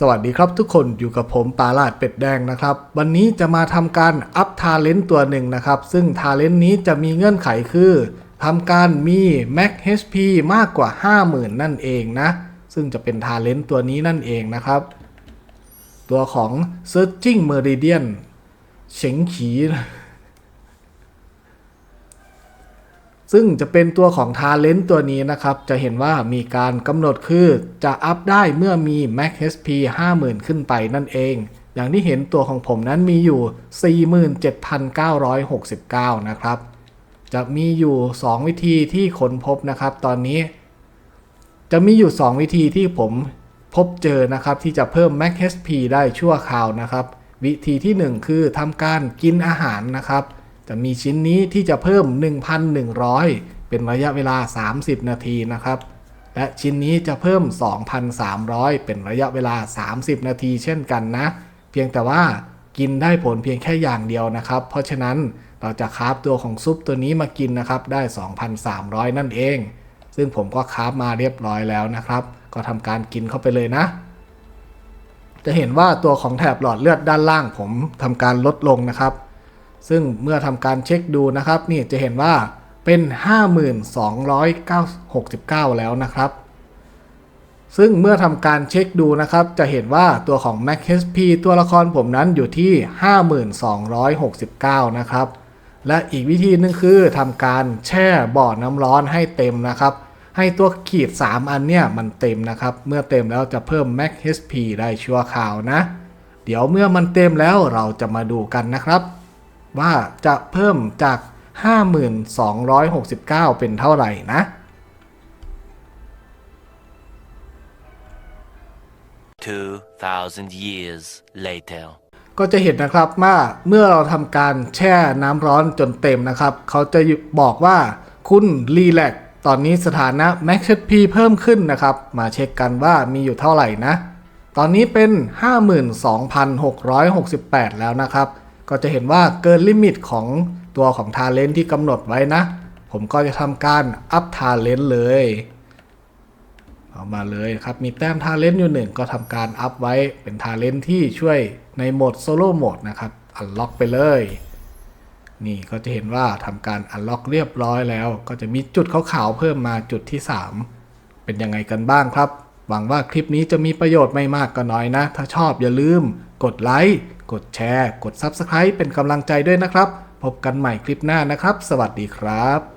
สวัสดีครับทุกคนอยู่กับผมปาลาดเป็ดแดงนะครับ วันนี้จะมาทำการอัพทาเลนต์ตัวหนึ่งนะครับ ซึ่งทาเลนต์นี้จะมีเงื่อนไขคือทำการมี Max HP มากกว่า 50,000 นั่นเองนะ ซึ่งจะเป็นทาเลนต์ตัวนี้นั่นเองนะครับ ตัวของ Searching Meridian เฉิงขี ซึ่งจะเป็นตัวของ Talent ตัวนี้นะครับ จะเห็นว่ามีการกำหนดคือจะอัพได้เมื่อมี Max HP 50,000 ขึ้นไปนั่นเอง อย่างที่เห็นตัวของผมนั้นมีอยู่ 47,969 นะครับ จะมีอยู่ 2 วิธีที่ค้นพบนะครับ ตอนนี้ จะมีอยู่ 2 วิธีที่ผมพบเจอนะครับ ที่จะเพิ่ม Max HP ได้ชั่วคราวนะครับ วิธีที่ 1 คือทำการกินอาหารนะครับ จะมีชิ้นนี้ที่จะเพิ่ม 1,100 เป็นระยะเวลา 30 นาทีนะครับ และชิ้นนี้จะเพิ่ม 2,300 เป็นระยะเวลา 30 นาทีเช่นกันนะ เพียงแต่ว่ากินได้ผลเพียงแค่อย่างเดียวนะครับ เพราะฉะนั้นเราจะคาฟตัวของซุปตัวนี้มากินนะครับ ได้ 2,300 นั่นเอง ซึ่งผมก็คาฟมาเรียบร้อยแล้วนะครับ ก็ทำการกินเข้าไปเลยนะจะเห็นว่าตัวของแถบหลอดเลือดด้านล่างผมทำการลดลงนะครับ ซึ่งเมื่อทำการเช็คดูนะครับ นี่จะเห็นว่าเป็น 52,969 แล้วนะครับ ซึ่งเมื่อทำการเช็คดูนะครับ จะเห็นว่าตัวของ Max HP ตัวละครผมนั้นอยู่ที่ 5269 นะครับ และอีกวิธีหนึงคือทำการแช่บ่อน้ำร้อนให้เต็มนะครับ ให้ตัวขีด 3 อันเนี่ยมันเต็มนะครับ เมื่อเต็มแล้วจะเพิ่ม Max HP ได้ชั่วคราวนะ เดี๋ยวเมื่อมันเต็มแล้วเราจะมาดูกันนะครับ ว่าจะเพิ่มจาก 5269 เป็นเท่าไหร่นะ 2,000 years later. ก็จะเห็นนะครับว่าเมื่อเราทำการแช่น้ำร้อนจนเต็มนะครับ เขาจะบอกว่าคุณรีแลกซ์ตอนนี้สถานะ Max HP เพิ่มขึ้นนะครับ มาเช็คกันว่ามีอยู่เท่าไหร่นะ ตอนนี้เป็น 52,668 แล้วนะครับ ก็จะเห็นว่าเกินลิมิตของตัวของทาเลนที่กำหนดไว้นะ ผมก็จะทำการอัพทาเลนเลยเอามาเลยครับมีแต้มทาเลนอยู่หนึ่งก็ทำการอัพไว้เป็นทาเลนที่ช่วยในโหมดโซโล่โหมดนะครับอันล็อกไปเลย นี่ก็จะเห็นว่าทำการอันล็อกเรียบร้อยแล้ว ก็จะมีจุดขาวๆเพิ่มมาจุดที่ 3 เป็นยังไงกันบ้างครับ หวังว่าคลิปนี้จะมีประโยชน์ไม่มากก็น้อยนะ ถ้าชอบอย่าลืมกดไลค์ กดแชร์ กด Subscribe เป็นกำลังใจด้วยนะครับ พบกันใหม่คลิปหน้านะครับ สวัสดีครับ